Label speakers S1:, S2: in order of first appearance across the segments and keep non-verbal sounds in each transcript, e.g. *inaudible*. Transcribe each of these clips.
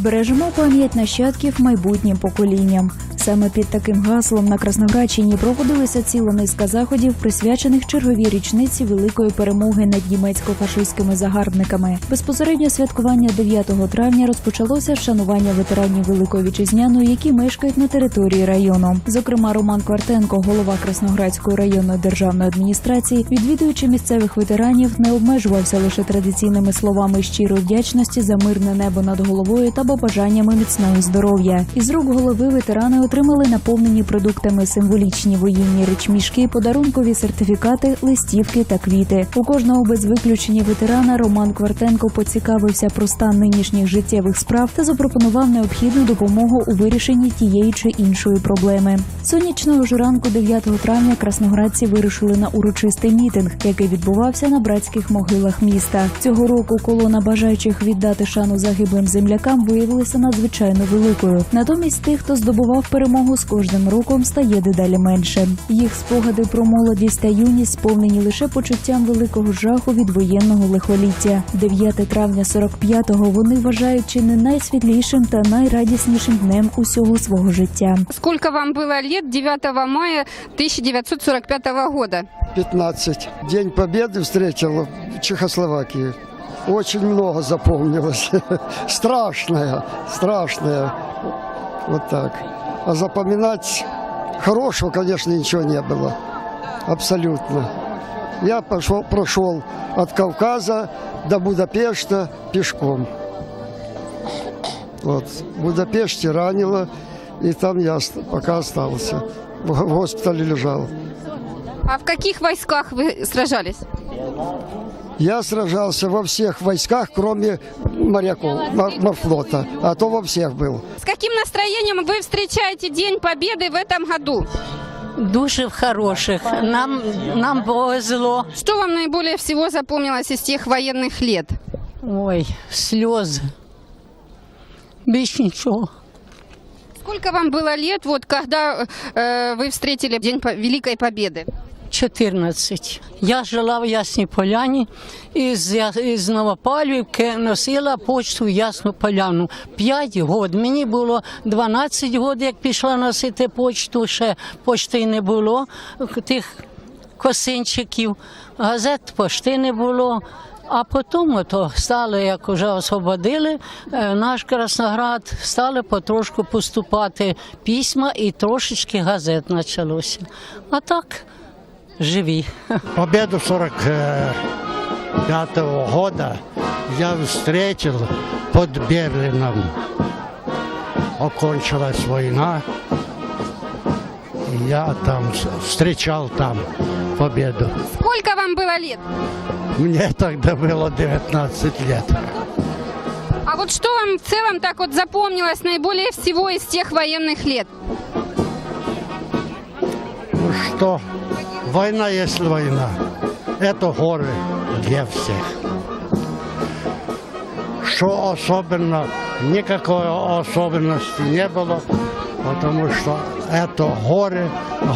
S1: Збережемо пам'ять нащадків майбутнім поколінням. Саме під таким гаслом на Красноградщині проводилися ціла низка заходів, присвячених черговій річниці великої перемоги над німецько-фашистськими загарбниками. Безпосередньо святкування 9 травня розпочалося з шанування ветеранів Великої вітчизняної, які мешкають на території району. Зокрема, Роман Квартенко, голова Красноградської районної державної адміністрації, відвідуючи місцевих ветеранів, не обмежувався лише традиційними словами щирої вдячності за мирне небо над головою та побажаннями міцного здоров'я. Із рук голови ветерани отримали наповнені продуктами символічні воєнні речмішки, подарункові сертифікати, листівки та квіти. У кожного без виключення ветерана Роман Квартенко поцікавився про стан нинішніх життєвих справ та запропонував необхідну допомогу у вирішенні тієї чи іншої проблеми. Сонячного ж ранку 9 травня красноградці вирушили на урочистий мітинг, який відбувався на братських могилах міста. Цього року колона бажаючих віддати шану загиблим землякам виявилася надзвичайно великою. Натомість тих, хто здобував перемогу з кожним роком, стає дедалі менше. Їх спогади про молодість та юність сповнені лише почуттям великого жаху від воєнного лихоліття. 9 травня 45-го вони вважають чи не найсвітлішим та найрадіснішим днем усього свого життя.
S2: Сколько вам было лет 9 мая 1945 года?
S3: 15. День Победы встретил в Чехословакии. Очень много запомнилось. *laughs* Страшное, страшное. Вот так. А запоминать хорошего, конечно, ничего не было. Абсолютно. Я пошел, прошел от Кавказа до Будапешта пешком. Вот. В Будапеште ранило, и там я пока остался. В госпитале лежал.
S2: А в каких войсках вы сражались?
S3: Я сражался во всех войсках, кроме моряков, мор- морфлота. А то во всех был.
S2: С каким настроением вы встречаете День Победы в этом году?
S4: Дуже хороших. Нам, нам повезло.
S2: Что вам наиболее всего запомнилось из тех военных лет?
S4: Ой, сльози. Більш нічого.
S2: Сколько вам было лет, вот когда э, вы встретили День Великой Победы?
S4: 14. Я жила в Ясній Поляні і з, Я- із Новопалівки носила почту в Ясну Поляну. 5 років. Мені було 12 років, як пішла носити почту, ще почти не було тих косинчиків, газет пошти не було. А потім то стали, як вже освободили е, наш Красноград, стали потрошку поступати письма і трошечки газет почалося. А так живі.
S5: Победу 45 года я встретил под Берлином. Окончилась война. Я там встречал там победу.
S2: Сколько вам было лет?
S5: Мне тогда было 19 лет.
S2: А вот что вам в целом так вот запомнилось наиболее всего из тех военных лет?
S5: что, война есть война. Это горы для всех. Что особенно, никакой особенности не было, потому что это горе,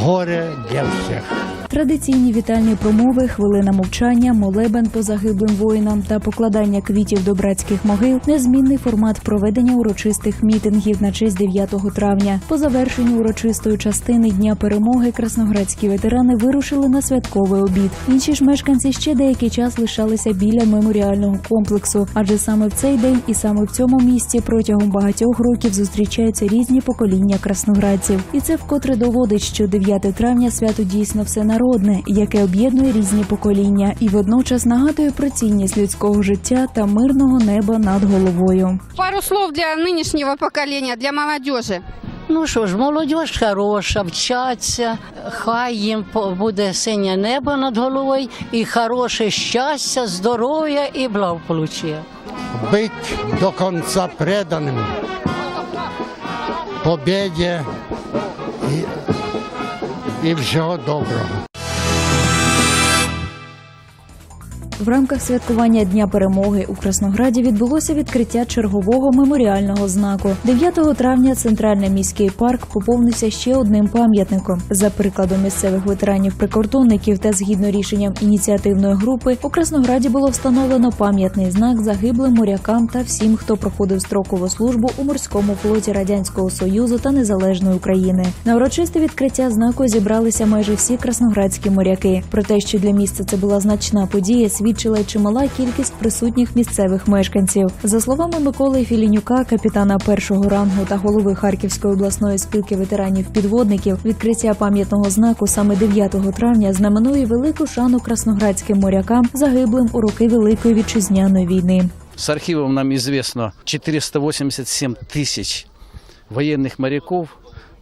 S5: горе для всех.
S1: Традиційні вітальні промови, хвилина мовчання, молебен по загиблим воїнам та покладання квітів до братських могил незмінний формат проведення урочистих мітингів на честь 9 травня. По завершенню урочистої частини Дня перемоги красноградські ветерани вирушили на святковий обід. Інші ж мешканці ще деякий час лишалися біля меморіального комплексу, адже саме в цей день і саме в цьому місці протягом багатьох років зустрічаються різні покоління красноградців. І це вкотре доводить, що 9 травня свято дійсно всенародне, яке об'єднує різні покоління, і водночас нагадує про цінність людського життя та мирного неба над головою.
S2: Пару слов для нынешнего поколения, для молодежи.
S4: Ну що ж, молодь хороша, вчаться, хай їм по- буде синє небо над головою і хороше щастя, здоров'я і благополуччя.
S5: Быть до конца преданным победе и, и всього доброго.
S1: В рамках святкування Дня перемоги у Краснограді відбулося відкриття чергового меморіального знаку. 9 травня центральний міський парк поповнився ще одним пам'ятником. За прикладом місцевих ветеранів-прикордонників та згідно рішенням ініціативної групи у Краснограді було встановлено пам'ятний знак загиблим морякам та всім, хто проходив строкову службу у морському флоті Радянського Союзу та Незалежної України. На урочисте відкриття знаку зібралися майже всі красноградські моряки. Про те, що для міста це була значна подія, свідчила й чимала кількість присутніх місцевих мешканців. За словами Миколи Філінюка, капітана першого рангу та голови Харківської обласної спілки ветеранів підводників, відкриття пам'ятного знаку саме 9 травня знаменує велику шану красноградським морякам, загиблим у роки Великої вітчизняної війни.
S6: С архивов нам известно 487 тысяч военных моряков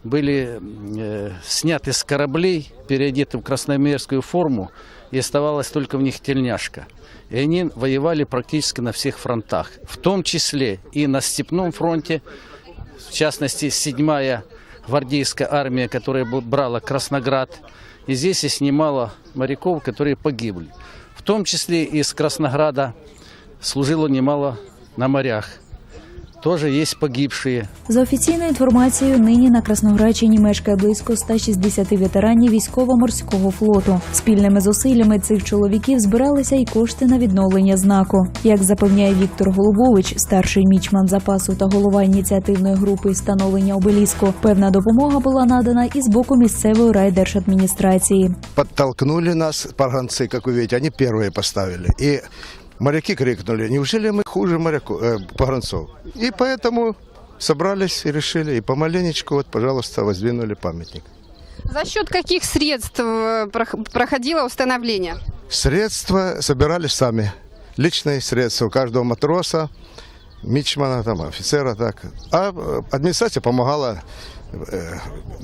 S6: были э, сняты с кораблей, переодеты в красномерскую форму, и оставалась только в них тельняшка. И они воевали практически на всех фронтах, в том числе и на Степном фронте, в частности, 7-я гвардейская армия, которая брала Красноград. И здесь есть немало моряков, которые погибли. В том числе из Краснограда служило немало на морях. Тоже есть погибшие.
S1: За офіційною інформацією, нині на Красноградщині мешкає близько 160 ветеранів військово-морського флоту. Спільними зусиллями цих чоловіків збиралися й кошти на відновлення знаку. Як запевняє Віктор Голубович, старший мічман запасу та голова ініціативної групи встановлення обеліску, певна допомога була надана і з боку місцевої райдержадміністрації.
S7: подтолкнули нас, парганцы, как вы видите, они первые поставили. И моряки крикнули, неужели мы хуже моряков, э, погранцов? И поэтому собрались и решили, и помаленечку, вот, пожалуйста, воздвинули памятник.
S2: За счет каких средств э, прох- проходило установление?
S7: Средства собирали сами. Личные средства у каждого матроса, мичмана, там, офицера, так. А э, администрация помогала э,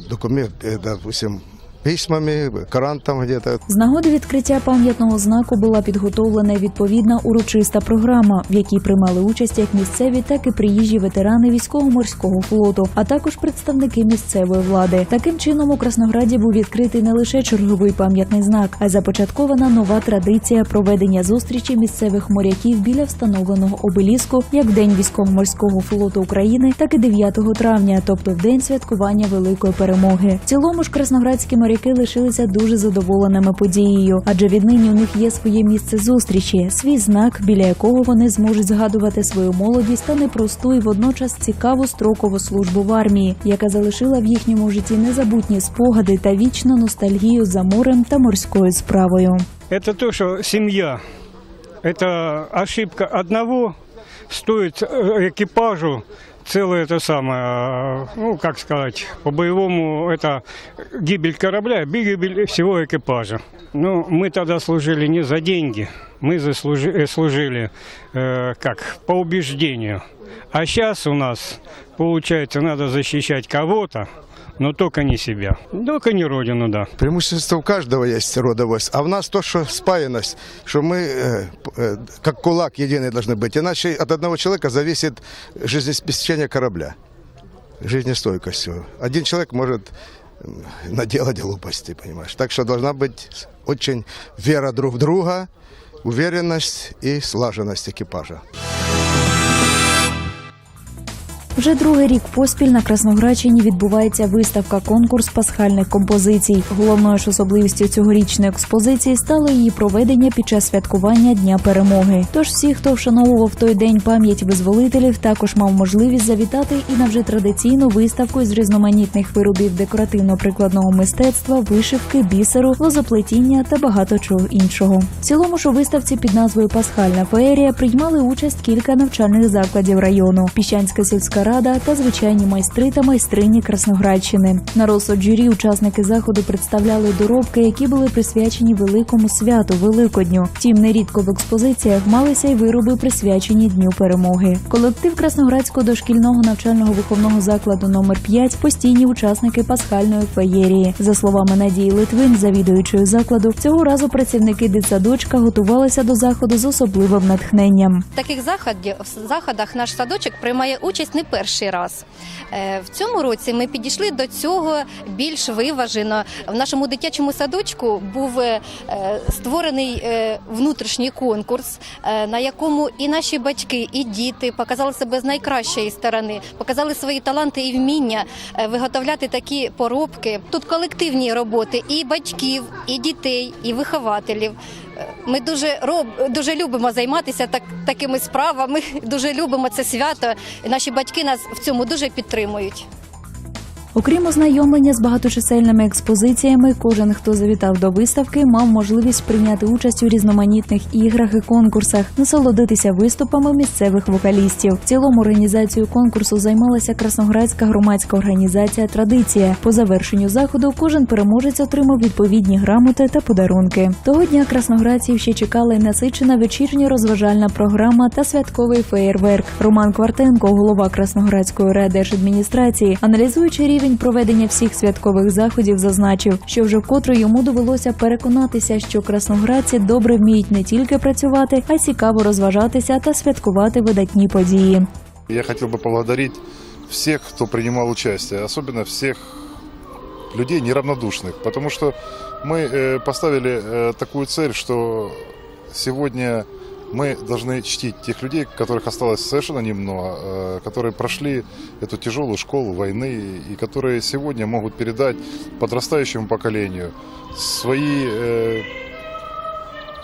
S7: документ, э, допустим, письмами, карантом где-то.
S1: З нагоди відкриття пам'ятного знаку була підготовлена відповідна урочиста програма, в якій приймали участь як місцеві, так і приїжджі ветерани військово-морського флоту, а також представники місцевої влади. Таким чином у Краснограді був відкритий не лише черговий пам'ятний знак, а й започаткована нова традиція проведення зустрічі місцевих моряків біля встановленого обеліску як день військово-морського флоту України, так і 9 травня, тобто в день святкування великої перемоги. В цілому ж красноградські моряки лишилися дуже задоволеними подією, адже віднині у них є своє місце зустрічі, свій знак, біля якого вони зможуть згадувати свою молодість та непросту і водночас цікаву строкову службу в армії, яка залишила в їхньому житті незабутні спогади та вічну ностальгію за морем та морською справою.
S8: Это то, что семья. Это ошибка одного стоит э, экипажу Целое это самое, ну, как сказать, по-боевому это гибель корабля, гибель всего экипажа. Ну, мы тогда служили не за деньги, мы заслужи- э, служили, э, как, по убеждению. А сейчас у нас, получается, надо защищать кого-то, но только не себя. Только не родину, да.
S7: Преимущество у каждого есть родовость, а в нас то, что спаянность, что мы э, э, как кулак единый должны быть. Иначе от одного человека зависит жизнеобеспечение корабля, жизнестойкость его. Один человек может наделать глупости, понимаешь. Так что должна быть очень вера друг в друга, уверенность и слаженность экипажа.
S1: Вже другий рік поспіль на Красноградщині відбувається виставка конкурс пасхальних композицій. Головною ж особливістю цьогорічної експозиції стало її проведення під час святкування Дня перемоги. Тож всі, хто вшановував той день пам'ять визволителів, також мав можливість завітати і на вже традиційну виставку з різноманітних виробів декоративно-прикладного мистецтва, вишивки, бісеру, лозоплетіння та багато чого іншого. В цілому ж у виставці під назвою Пасхальна феерія приймали участь кілька навчальних закладів району: Піщанська сільська рада та звичайні майстри та майстрині Красноградщини. На розсуд журі учасники заходу представляли доробки, які були присвячені великому святу Великодню. Втім, нерідко в експозиціях малися й вироби, присвячені Дню перемоги. Колектив Красноградського дошкільного навчального виховного закладу номер 5 постійні учасники пасхальної феєрії. За словами Надії Литвин, завідуючої закладу, цього разу працівники дитсадочка готувалися до заходу з особливим натхненням.
S9: В таких заходів, заходах наш садочок приймає участь не перший перший раз. Е, В цьому році ми підійшли до цього більш виважено. В нашому дитячому садочку був е, створений е, внутрішній конкурс, на якому і наші батьки, і діти показали себе з найкращої сторони, показали свої таланти і вміння виготовляти такі поробки. Тут колективні роботи і батьків, і дітей, і вихователів. Ми дуже роб, дуже любимо займатися так, такими справами. Дуже любимо це свято. Наші батьки нас в цьому дуже підтримують.
S1: Окрім ознайомлення з багаточисельними експозиціями, кожен, хто завітав до виставки, мав можливість прийняти участь у різноманітних іграх і конкурсах, насолодитися виступами місцевих вокалістів. В цілому організацією конкурсу займалася Красноградська громадська організація Традиція. По завершенню заходу кожен переможець отримав відповідні грамоти та подарунки. Того дня красноградців ще чекала й насичена вечірня розважальна програма та святковий феєрверк. Роман Квартенко, голова Красноградської райдержадміністрації, аналізуючи рівень проведення всіх святкових заходів, зазначив, що вже вкотре йому довелося переконатися, що красноградці добре вміють не тільки працювати, а й цікаво розважатися та святкувати видатні події.
S10: Я хотел бы поблагодарить всех, кто принимал участие, особенно всех людей неравнодушных, потому что мы э, поставили э, такую цель, что сегодня мы должны чтить тех людей, которых осталось совершенно немного, э, которые прошли эту тяжелую школу войны и которые сегодня могут передать подрастающему поколению свои э,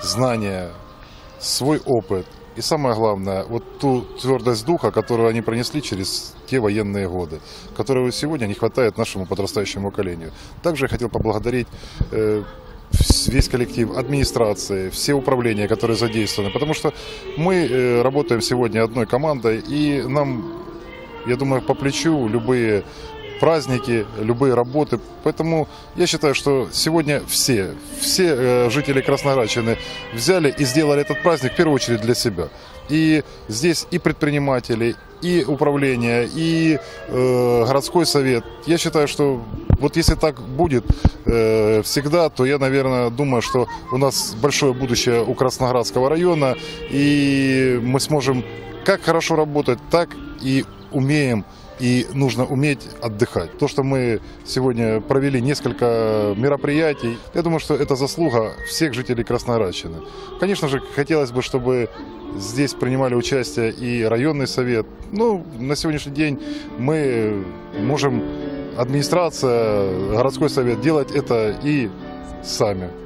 S10: знания, свой опыт. И самое главное, вот ту твердость духа, которую они пронесли через те военные годы, которого сегодня не хватает нашему подрастающему поколению. Также я хотел поблагодарить э, весь коллектив администрации, все управления, которые задействованы, потому что мы э, работаем сегодня одной командой, и нам, я думаю, по плечу любые праздники, любые работы. Поэтому я считаю, что сегодня все, все э, жители Красноградщины взяли и сделали этот праздник в первую очередь для себя. И здесь и предприниматели, и управление, и э, городской совет. Я считаю, что вот если так будет э, всегда, то я, наверное, думаю, что у нас большое будущее у Красноградского района, и мы сможем как хорошо работать, так и умеем и нужно уметь отдыхать. То, что мы сегодня провели несколько мероприятий, я думаю, что это заслуга всех жителей Красноградщины. Конечно же, хотелось бы, чтобы здесь принимали участие и районный совет. Ну, на сегодняшний день мы можем, администрация, городской совет, делать это и сами.